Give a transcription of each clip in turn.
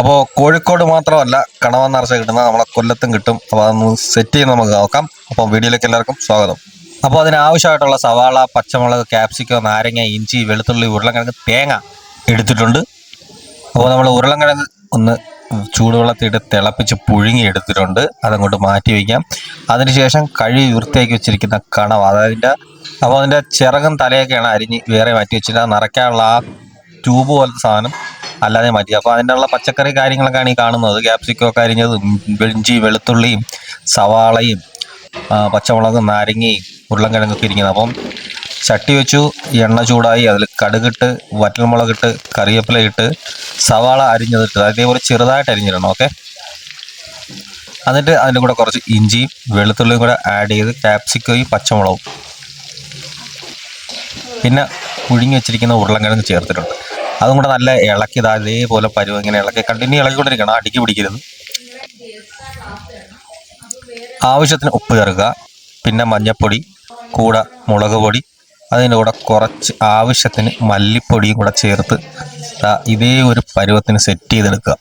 അപ്പോൾ കോഴിക്കോട് മാത്രമല്ല കണവ നിറച്ച കിട്ടുന്ന നമ്മളെ കൊല്ലത്തും കിട്ടും. അപ്പോൾ അതൊന്ന് സെറ്റ് ചെയ്ത് നമുക്ക് നോക്കാം. അപ്പോൾ വീഡിയോയിലേക്ക് എല്ലാവർക്കും സ്വാഗതം. അപ്പോൾ അതിനാവശ്യമായിട്ടുള്ള സവാള പച്ചമുളക് ക്യാപ്സിക്കോ നാരങ്ങ ഇഞ്ചി വെളുത്തുള്ളി ഉരുളക്കിഴങ്ങ് തേങ്ങ എടുത്തിട്ടുണ്ട്. അപ്പോൾ നമ്മൾ ഉരുളക്കിഴങ്ങ് ഒന്ന് ചൂടുവെള്ളത്തിട്ട് തിളപ്പിച്ച് പുഴുങ്ങി എടുത്തിട്ടുണ്ട് അതങ്ങോട്ട് മാറ്റി വയ്ക്കാം. അതിനുശേഷം കഴുകി വൃത്തിയാക്കി വെച്ചിരിക്കുന്ന കണവ അതതിന്റെ അപ്പോൾ അതിന്റെ ചിറകും തലയൊക്കെയാണ് അരിഞ്ഞ് വേറെ മാറ്റി വെച്ചിട്ട് നിറയ്ക്കാനുള്ള ആ ട്യൂബ് പോലത്തെ സാധനം അല്ലാതെ മാറ്റി അപ്പോൾ അതിന്റെ ഉള്ള പച്ചക്കറി കാര്യങ്ങളൊക്കെയാണ് ഈ കാണുന്നത്. ക്യാപ്സിക്കോ ഒക്കെ അരിഞ്ഞതും ഇഞ്ചി വെളുത്തുള്ളിയും സവാളയും പച്ചമുളകും നാരങ്ങയും ഉരുളൻകിഴങ്ങൊക്കെ ഇരിക്കുന്നത്. അപ്പം ചട്ടി വെച്ചു എണ്ണ ചൂടായി അതിൽ കടുകിട്ട് വറ്റൽമുളകിട്ട് കറിവേപ്പില ഇട്ട് സവാള അരിഞ്ഞതിട്ട് അതേപോലെ ചെറുതായിട്ട് അരിഞ്ഞിടണം ഓക്കെ? എന്നിട്ട് അതിന്റെ കൂടെ കുറച്ച് ഇഞ്ചിയും വെളുത്തുള്ളിയും കൂടെ ആഡ് ചെയ്ത് ക്യാപ്സിക്കോയും പച്ചമുളകും. പിന്നെ പുഴുങ്ങി വെച്ചിരിക്കുന്ന ഉരുളൻകിഴങ്ങ് ചേർത്തിട്ടുണ്ട്. അതും കൂടെ നല്ല ഇളക്കി ഇതാ ഇതേപോലെ പരുവം ഇങ്ങനെ ഇളക്കി കണ്ടിന്യൂ ഇളക്കിക്കൊണ്ടിരിക്കണം അടിക്ക് പിടിക്കരുത്. ആവശ്യത്തിന് ഉപ്പ് ചേർക്കുക. പിന്നെ മഞ്ഞൾപ്പൊടി കൂടെ മുളക് പൊടി അതിന്റെ കൂടെ കുറച്ച് ആവശ്യത്തിന് മല്ലിപ്പൊടിയും കൂടെ ചേർത്ത് ഇതേ ഒരു പരുവത്തിന് സെറ്റ് ചെയ്തെടുക്കുക.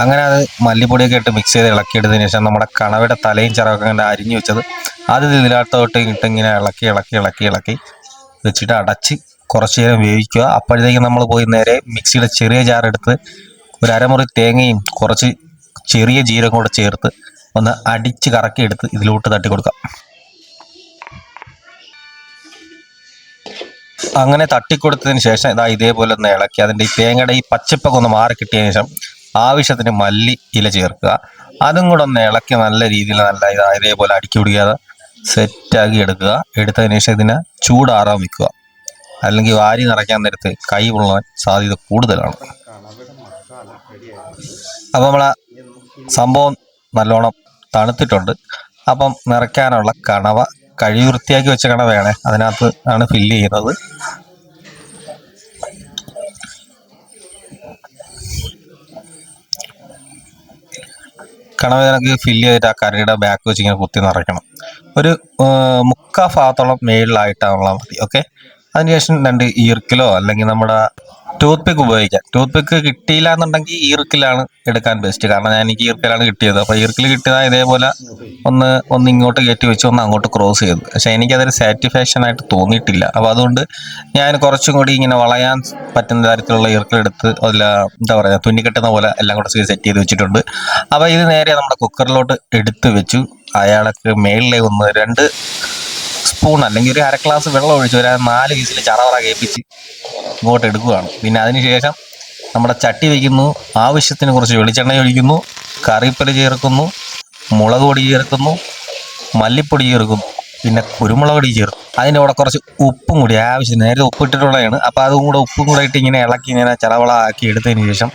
അങ്ങനെ അത് മല്ലിപ്പൊടിയൊക്കെ ഇട്ട് മിക്സ് ചെയ്ത് ഇളക്കിയെടുത്തതിന് ശേഷം നമ്മുടെ കണവയുടെ തലയും ചിറകൊക്കെ ഇങ്ങനെ അരിഞ്ഞു വെച്ചത് അത് ഇതിനകത്തോട്ട് ഇട്ടിങ്ങനെ ഇളക്കി ഇളക്കി ഇളക്കി ഇളക്കി വെച്ചിട്ട് അടച്ച് കുറച്ച് നേരം വേവിക്കുക. അപ്പോഴത്തേക്കും നമ്മൾ പോയി നേരെ മിക്സിയുടെ ചെറിയ ജാറെടുത്ത് ഒരു അരമുറി തേങ്ങയും കുറച്ച് ചെറിയ ജീരകം കൂടെ ചേർത്ത് ഒന്ന് അടിച്ച് കറക്കി എടുത്ത് ഇതിലോട്ട് തട്ടി കൊടുക്കാം. അങ്ങനെ തട്ടിക്കൊടുത്തതിന് ശേഷം ഇതാ ഇതേപോലെ ഒന്ന് ഇളക്കി. അതിന്റെ ഈ തേങ്ങയുടെ ഈ പച്ചപ്പൊക്കെ ഒന്ന് മാറി കിട്ടിയതിന് ശേഷം ആവശ്യത്തിന് മല്ലി ഇല ചേർക്കുക. അതും കൂടെ ഒന്ന് ഇളക്കി നല്ല രീതിയിൽ നല്ല ഇതാ ഇതേപോലെ അടുക്കി പിടിക്കാതെ സെറ്റാക്കി എടുക്കുക. എടുത്തതിന് ശേഷം ഇതിനെ ചൂടാറാൻ വെക്കുക. അല്ലെങ്കിൽ വാരി നിറയ്ക്കാൻ നേരത്ത് കൈ പൊള്ളാൻ സാധ്യത കൂടുതലാണ്. അപ്പം നമ്മളെ സംഭവം നല്ലോണം തണുത്തിട്ടുണ്ട്. അപ്പം നിറയ്ക്കാനുള്ള കണവ കഴുകി വൃത്തിയാക്കി വെച്ച കണവയാണ് അതിനകത്ത് ആണ് ഫില്ല് ചെയ്യുന്നത്. കണവ ഇതിനൊക്കെ ഫില്ല് ചെയ്തിട്ട് ആ കറിയുടെ ബാക്ക് വെച്ച് ഇങ്ങനെ കുത്തി നിറയ്ക്കണം. ഒരു മുക്കാ ഭാഗത്തോളം മേളിലായിട്ടാണുള്ള മതി ഓക്കെ അതിനുശേഷം രണ്ട് ഈർക്കിലോ അല്ലെങ്കിൽ നമ്മുടെ ടൂത്ത് പിക്ക് ഉപയോഗിക്കാം. ടൂത്ത് പിക്ക് കിട്ടിയില്ല എന്നുണ്ടെങ്കിൽ ഈർക്കിലാണ് എടുക്കാൻ ബെസ്റ്റ് കാരണം ഞാൻ എനിക്ക് ഈർക്കിലാണ് കിട്ടിയത്. അപ്പോൾ ഈർക്കിൽ കിട്ടിയത് ഇതേപോലെ ഒന്ന് ഒന്ന് ഇങ്ങോട്ട് കയറ്റി വെച്ച് ഒന്ന് അങ്ങോട്ട് ക്രോസ് ചെയ്തു. പക്ഷെ എനിക്കതൊരു സാറ്റിസ്ഫാക്ഷൻ ആയിട്ട് തോന്നിയിട്ടില്ല. അപ്പോൾ അതുകൊണ്ട് ഞാൻ കുറച്ചും കൂടി ഇങ്ങനെ വളയാൻ പറ്റുന്ന തരത്തിലുള്ള ഈർക്കിലെടുത്ത് അതിൽ എന്താ പറയുക തുന്നിക്കെട്ടുന്ന പോലെ എല്ലാം കൂടെ സെറ്റ് ചെയ്ത് വെച്ചിട്ടുണ്ട്. അപ്പോൾ ഇത് നേരെ നമ്മുടെ കുക്കറിലോട്ട് എടുത്ത് വെച്ചു. അയാളൊക്കെ മേളിലെ ഒന്ന് രണ്ട് സ്പൂൺ അല്ലെങ്കിൽ ഒരു അര ഗ്ലാസ് വെള്ളം ഒഴിച്ച് ഒരു നാല് പീസിൽ ചറവറ കേൾപ്പിച്ച് ഇങ്ങോട്ട് എടുക്കുകയാണ്. പിന്നെ അതിനുശേഷം നമ്മുടെ ചട്ടി വയ്ക്കുന്നു ആവശ്യത്തിന് കുറച്ച് വെളിച്ചെണ്ണ ഒഴിക്കുന്നു കറിവേപ്പില ചേർക്കുന്നു മുളക് പൊടി ചേർക്കുന്നു മല്ലിപ്പൊടി ചേർക്കുന്നു പിന്നെ കുരുമുളക് പൊടി ചേർക്കും അതിന്റെ കൂടെ കുറച്ച് ഉപ്പും കൂടി ആവശ്യം നേരത്തെ ഉപ്പിട്ടിട്ടുള്ളതാണ്. അപ്പോൾ അതും കൂടെ ഉപ്പും കൂടെ ഇട്ട് ഇങ്ങനെ ഇളക്കി ഇങ്ങനെ ചളവള ആക്കി എടുത്തതിന് ശേഷം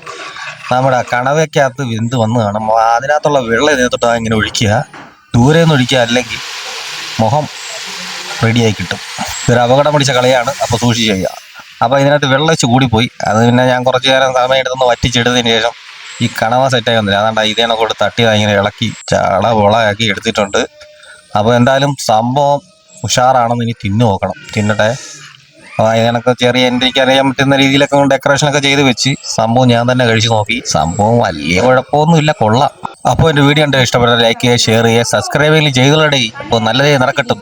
നമ്മുടെ കണവയ്ക്കകത്ത് വെന്ത് വന്ന് കാണും അതിനകത്തുള്ള വെള്ളം ഇതിനകത്തോട്ട് ഇങ്ങനെ ഒഴിക്കുക. ദൂരെ നിന്ന് ഒഴിക്കുക അല്ലെങ്കിൽ മുഖം റെഡിയായി കിട്ടും. ഇതൊരു അപകടം പിടിച്ച കളിയാണ്. അപ്പോൾ സൂക്ഷിച്ച് ചെയ്യുക അപ്പോൾ ഇതിനകത്ത് വെള്ളം വെച്ച് കൂടിപ്പോയി. അത് പിന്നെ ഞാൻ കുറച്ച് നേരം സമയം എടുത്തൊന്ന് വറ്റിച്ചെടുത്തതിന് ശേഷം ഈ കണവ സെറ്റായി വന്നില്ല. അതാണ്ട് ഇതേനെ കൊണ്ട് തട്ടി ഇങ്ങനെ ഇളക്കി ചള പൊളയാക്കി എടുത്തിട്ടുണ്ട്. അപ്പോൾ എന്തായാലും സംഭവം ഉഷാറാണെന്ന് ഇനി തിന്നു നോക്കണം. തിന്നട്ടെ അതിനൊക്കെ ചെറിയ എന്റെ അറിയാൻ പറ്റുന്ന രീതിയിലൊക്കെ ഡെക്കറേഷനൊക്കെ ചെയ്ത് വെച്ച് സംഭവം ഞാൻ തന്നെ കഴിച്ചു നോക്കി. സംഭവം വലിയ കുഴപ്പമൊന്നുമില്ല. കൊള്ളാം. അപ്പോൾ എന്റെ വീഡിയോ കണ്ട് ഇഷ്ടപ്പെട്ട ലൈക്ക് ചെയ്യുക ഷെയർ ചെയ്യുക സബ്സ്ക്രൈബ് ചെയ്യുക ചെയ്തോളടേ. അപ്പോൾ നല്ലതേ നടക്കട്ടെ.